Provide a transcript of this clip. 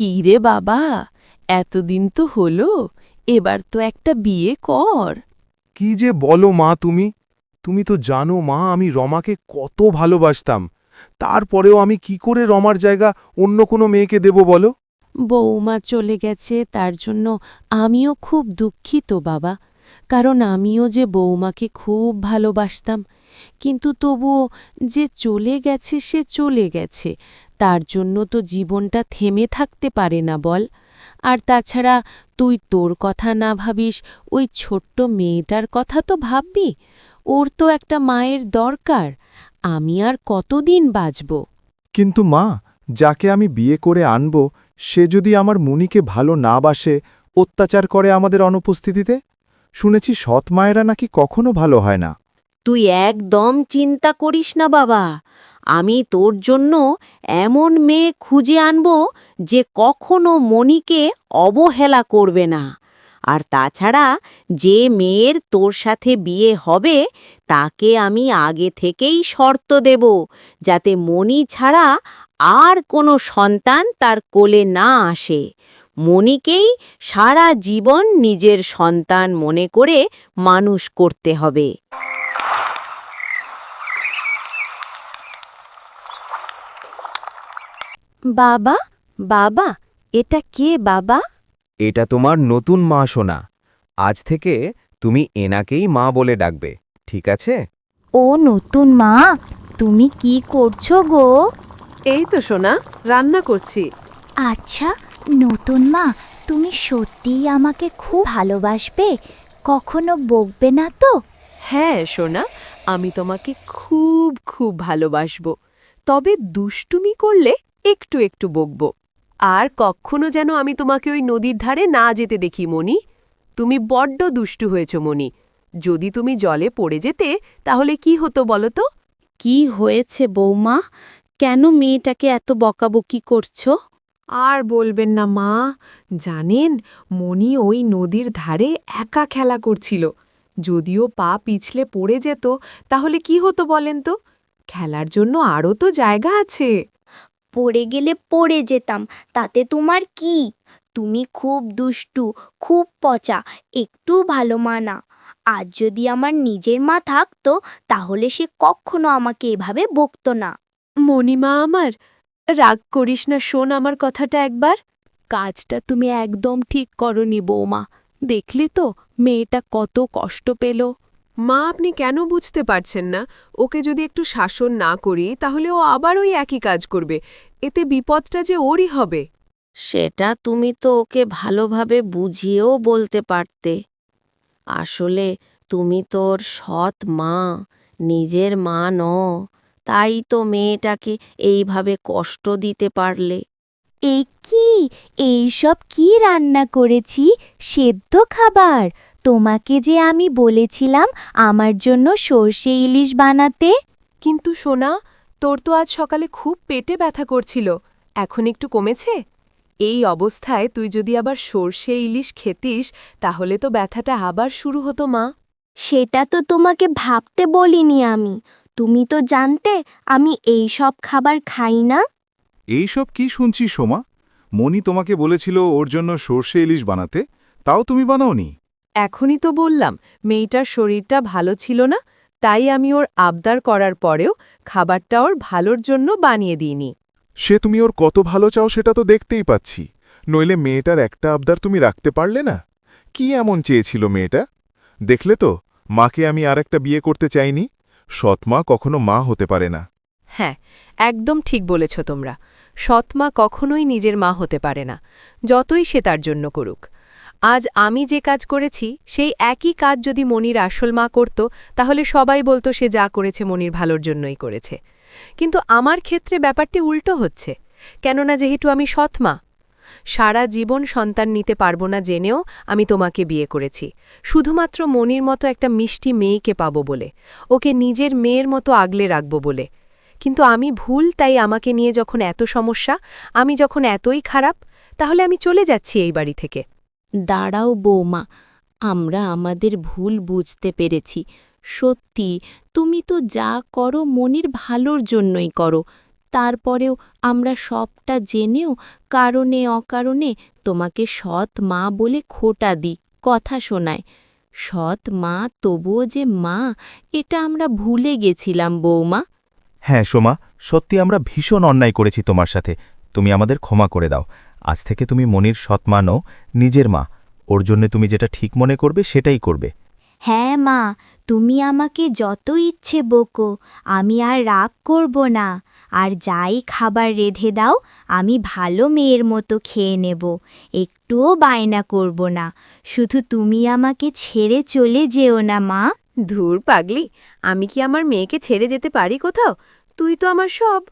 কি রে বাবা? এতদিন তো হলো এবার তো একটা বিয়ে কর। কি যে বলো মা তুমি? তুমি তো জানো মা আমি রমাকে কত ভালোবাসতাম। তারপরেও আমি কি করে রমার জায়গা অন্য কোনো মেয়েকে দেব বলো? বৌমা চলে গেছে তার জন্য আমিও খুব দুঃখিত বাবা। কারণ আমিও যে বৌমাকে খুব ভালোবাসতাম কিন্তু তবুও যে চলে গেছে, সে চলে গেছে। তার জন্য তো জীবনটা থেমে থাকতে পারে না বল। আর তাছাড়া তুই তোর কথা না ভাবিস, ওই ছোট্ট মেয়েটার কথা তো ভাববি। ওর তো একটা মায়ের দরকার। আমি আর কতদিন বাঁচব? কিন্তু মা, যাকে আমি বিয়ে করে আনব, সে যদি আমার মুনিকে ভালো না বাসে, অত্যাচার করে আমাদের অনুপস্থিতিতে? শুনেছি সৎ মায়েরা নাকি কখনো ভালো হয় না। তুই একদম চিন্তা করিস না বাবা। আমি তোর জন্য এমন মেয়ে খুঁজে আনব যে কখনো মনিকে অবহেলা করবে না। আর তাছাড়া যে মেয়ের তোর সাথে বিয়ে হবে, তাকে আমি আগে থেকেই শর্ত দেব যাতে মনি ছাড়া আর কোনো সন্তান তার কোলে না আসে। মনিকেই সারা জীবন নিজের সন্তান মনে করে মানুষ করতে হবে। বাবা বাবা এটা কে বাবা? এটা তোমার নতুন মা শোনা আজ থেকে তুমি এনাকেই মা বলে ডাকবে ঠিক আছে? ও নতুন মা তুমি কি করছ গো? এই তো সোনা রান্না করছি। আচ্ছা নতুন মা তুমি সত্যিই আমাকে খুব ভালোবাসবে? কখনো বকবে না তো? হ্যাঁ সোনা আমি তোমাকে খুব খুব ভালোবাসবো। তবে দুষ্টুমি করলে একটু একটু বকবো। আর কখনো যেন আমি তোমাকে ওই নদীর ধারে না যেতে দেখি মনি তুমি বড্ড দুষ্টু হয়েছ মনি যদি তুমি জলে পড়ে যেতে তাহলে কি হতো বলো তো? কি হয়েছে বৌমা? কেন মেয়েটাকে এত বকাবকি করছ? আর বলবেন না মা। জানেন মনি ওই নদীর ধারে একা খেলা করছিল। যদিও পা পিছলে পড়ে যেত তাহলে কি হতো বলেন তো? খেলার জন্য আরও তো জায়গা আছে। পড়ে গেলে পড়ে যেতাম তাতে তোমার কি? তুমি খুব দুষ্টু খুব পচা একটু ভালো মা না আজ যদি আমার নিজের মা থাকতো তাহলে সে কখনো আমাকে এভাবে বকতো না। মণিমা আমার রাগ করিস না শোন আমার কথাটা একবার। কাজটা তুমি একদম ঠিক করনি বৌমা। দেখলি তো মেয়েটা কত কষ্ট পেল। মা আপনি কেন বুঝতে পারছেন না? ওকে যদি একটু শাসন না করি তাহলে ও আবার ওই একই কাজ করবে। এতে বিপদটা যে ওরই হবে। সেটা তুমি তো ওকে ভালোভাবে বুঝিয়েও বলতে পারতে। আসলে তুমি তোর সৎ মা নিজের মা ন তাই তো মেয়েটাকে এইভাবে কষ্ট দিতে পারলে। এই কি এইসব কি রান্না করেছি? সেদ্ধ খাবার? তোমাকে যে আমি বলেছিলাম আমার জন্য সর্ষে ইলিশ বানাতে? কিন্তু সোনা তোর তো আজ সকালে খুব পেটে ব্যথা করছিল। এখন একটু কমেছে? এই অবস্থায় তুই যদি আবার সর্ষে ইলিশ খেতিস তাহলে তো ব্যথাটা আবার শুরু হতো মা। সেটা তো তোমাকে ভাবতে বলিনি আমি। তুমি তো জানতে আমি এই সব খাবার খাই না? এইসব কি শুনছি সোমা? মনি তোমাকে বলেছিল ওর জন্য সর্ষে ইলিশ বানাতে তাও তুমি বানাওনি? এখনই তো বললাম মেয়েটার শরীরটা ভালো ছিল না তাই আমি ওর আবদার করার পরেও খাবারটা ওর ভালোর জন্য বানিয়ে দিইনি। সে তুমি ওর কত ভালো চাও সেটা তো দেখতেই পাচ্ছি। নইলে মেয়েটার একটা আবদার তুমি রাখতে পারলে না? কি এমন চেয়েছিল মেয়েটা? দেখলে তো মাকে আমি আর একটা বিয়ে করতে চাইনি। সৎমা কখনো মা হতে পারে না। হ্যাঁ একদম ঠিক বলেছ তোমরা। সৎমা কখনোই নিজের মা হতে পারে না যতই সে তার জন্য করুক। আজ আমি যে কাজ করেছি, সেই একই কাজ যদি মনির আসল মা করত, তাহলে সবাই বলতো সে যা করেছে মনির ভালোর জন্যই করেছে। কিন্তু আমার ক্ষেত্রে ব্যাপারটি উল্টো হচ্ছে। কেননা যেহেতু আমি সৎমা সারা জীবন সন্তান নিতে পারব না জেনেও আমি তোমাকে বিয়ে করেছি। শুধুমাত্র মনির মতো একটা মিষ্টি মেয়েকে পাবো বলে, ওকে নিজের মেয়ের মতো আগলে রাখব বলে। কিন্তু আমি ভুল, তাই আমাকে নিয়ে যখন এত সমস্যা, আমি যখন এতই খারাপ, তাহলে আমি চলে যাচ্ছি এই বাড়ি থেকে। দাঁড়াও বৌমা, আমরা আমাদের ভুল বুঝতে পেরেছি। সত্যি, তুমি তো যা করো মনির ভালোর জন্যই করো। তারপরেও আমরা সবটা জেনেও কারণে অকারণে তোমাকে সৎ মা বলে খোটা দিই, কথা শোনায়। সৎ মা তবুও যে মা, এটা আমরা ভুলে গেছিলাম বৌমা। হ্যাঁ সোমা, সত্যি আমরা ভীষণ অন্যায় করেছি তোমার সাথে। তুমি আমাদের ক্ষমা করে দাও। আজ থেকে তুমি মনির সৎমা নও নিজের মা। ওর জন্য তুমি যেটা ঠিক মনে করবে সেটাই করবে। হ্যাঁ মা তুমি আমাকে যত ইচ্ছে বকো আমি আর রাগ করব না। আর যাই খাবার রেধে দাও আমি ভালো মেয়ের মতো খেয়ে নেব। একটুও বায়না করব না। শুধু তুমি আমাকে ছেড়ে চলে যেও না মা। ধুর পাগলি আমি কি আমার মেয়েকে ছেড়ে যেতে পারি কোথাও? তুই তো আমার সব